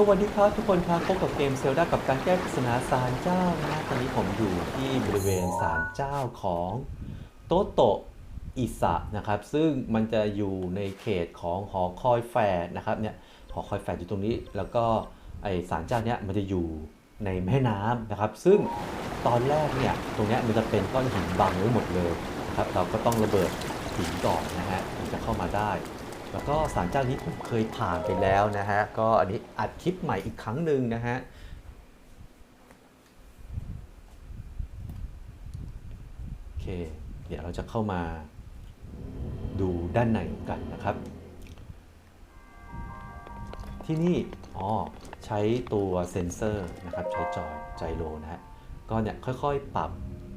สวัสดีครับทุกคนครับพบกับเกมเซลดากับการแก้ปริศนาศาลเจ้านะตอนนี้ผมอยู่ที่บริเวณศาลเจ้าของโตโตะอิสะนะครับ ซึ่งมันจะอยู่ในเขตของหอคอยแฟร์นะครับเนี่ยหอคอยแฟร์อยู่ตรงนี้ แล้วก็ไอศาลเจ้าเนี้ยมันจะอยู่ในแม่น้ำนะครับ ซึ่งตอนแรกเนี่ยตรงเนี้ยมันจะเป็นก้อนหินบังไว้หมดเลยนะครับเราก็ต้องระเบิดหินก่อนนะฮะถึงจะเข้ามาได้ แล้วก็ศาลเจ้านี้ผมเคยผ่านไปแล้วนะฮะ ก็อันนี้อัดคลิปใหม่อีกครั้งหนึ่งนะฮะโอเค เดี๋ยวเราจะเข้ามาดูด้านในกันนะครับ ที่นี่อ๋อใช้ตัวเซ็นเซอร์นะครับ ใช้จอยไจโรนะฮะ ก็เนี่ยค่อยๆปรับ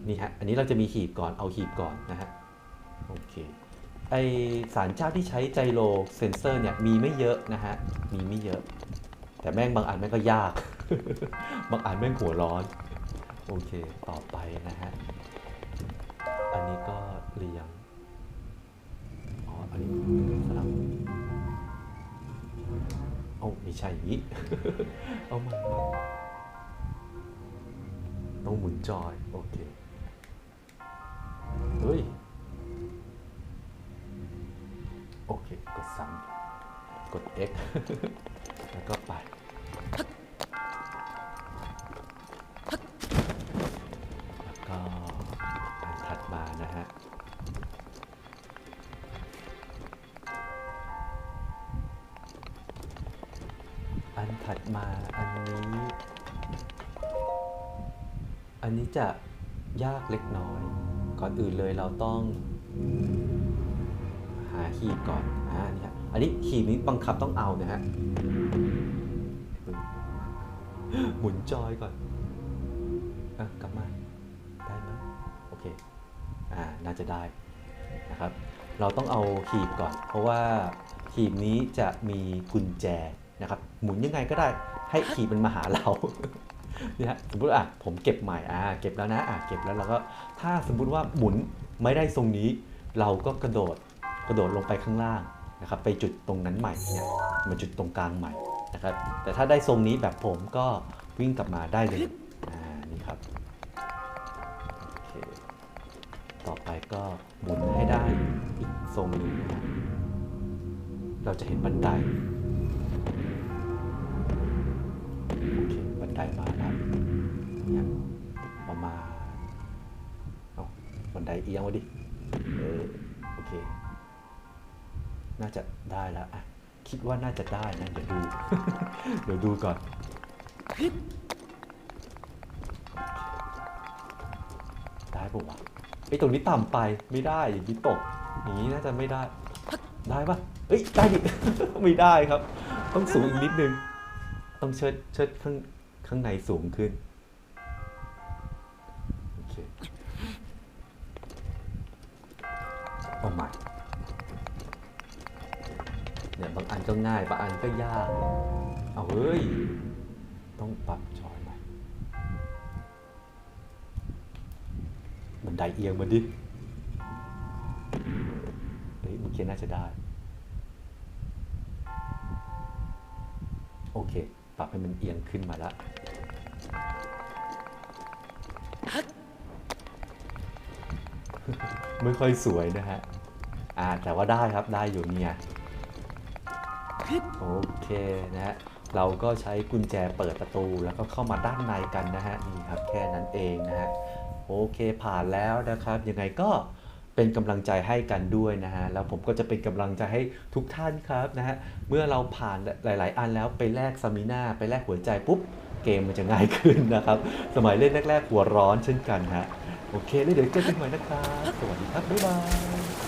นี่ฮะ อันนี้เราจะมีหีบก่อน เอาหีบก่อนนะฮะ โอเค ไอสารเจ้าที่ใช้ไจโรเซนเซอร์เนี่ยมีไม่เยอะนะฮะ มีไม่เยอะ แต่แม่งบางอันแม่งก็ยาก บางอันแม่งหัวร้อน โอเค ต่อไปนะฮะ อันนี้ก็เรียง อ๋อ อันนี้สลับเอาไม่ใช่อย่างนี้ เอาม่ใหม่ต้องหมุนจอย โอเค กด X แล้วก็ไปแล้วก็อันถัดมานะฮะอันถัดมาอันนี้ อันนี้จะยากเล็กน้อย ก่อนอื่นเลยเราต้อง หาคีย์ก่อนอ่านี่ฮะอันนี้คีย์นี้บังคับต้องเอานะฮะหมุนจอยก่อนอะกลับมาได้ไหมโอเคอ่าน่าจะได้นะครับ เราต้องเอาคีย์ก่อน เพราะว่าคีย์นี้จะมีกุญแจนะครับ หมุนยังไงก็ได้ให้คีย์มันมาหาเราเนี่ยฮะสมมติอะผมเก็บใหม่อ่าเก็บแล้วนะอะเก็บแล้วเราก็ถ้าสมมุติว่าหมุนไม่ได้ทรงนี้ เราก็กระโดด ระโดดลงไปข้างล่างนะครับไปจุดตรงนั้นใหม่เนี่ยมาจุดตรงกลางใหม่นะครับแต่ถ้าได้ทรงนี้แบบผมก็วิ่งกลับมาได้เลยนี่ครับโอเคต่อไปก็หมุนให้ได้อีกทรงนึงนะฮะเราจะเห็นบันไดโอเคบันไดมาแล้วเนี่ยประมาณเอาบันไดเอียงวะดิเออโอเค น่าจะได้แล้วอะคิดว่าน่าจะได้นะเดี๋ยวดู เดี๋ยวดูก่อน ได้ปะวะไอ้ตรงนี้ต่ำไปไม่ได้อย่างนี้ตกอย่างนี้น่าจะไม่ได้ ได้ปะเอ้ยได้ดิไม่ได้ครับ ต้องสูงอีกนิดนึง ต้องเชิดเชิดข้างข้างในสูงขึ้นโอเคเอาใหม่ เนี่ยบางอันก็ง่ายบางอันก็ยากเอาเฮ้ย ต้องปรับจอยใหม่บันไดเอียงมาดิเฮ้ยเมื่อกี้น่าจะได้ โอเค ปรับให้มันเอียงขึ้นมาแล้วไม่ค่อยสวยนะฮะ อ่า แต่ว่าได้ครับ ได้อยู่เนี่ย โอเคนะฮะเราก็ใช้กุญแจเปิดประตูแล้วก็เข้ามาด้านในกันนะฮะนี่ครับแค่นั้นเองนะฮะโอเคผ่านแล้วนะครับ ยังไงก็เป็นกำลังใจให้กันด้วยนะฮะแล้วผมก็จะเป็นกำลังใจให้ทุกท่านครับนะฮะเมื่อเราผ่านหลาย ๆ อันแล้วไปแลกซามิน่าไปแลกหัวใจปุ๊บเกมมันจะง่ายขึ้นนะครับ สมัยเล่นแรก ๆ หัวร้อนเช่นกันฮะโอเคแล้วเดี๋ยวเจอกันใหม่นะครับ สวัสดีครับบ๊ายบาย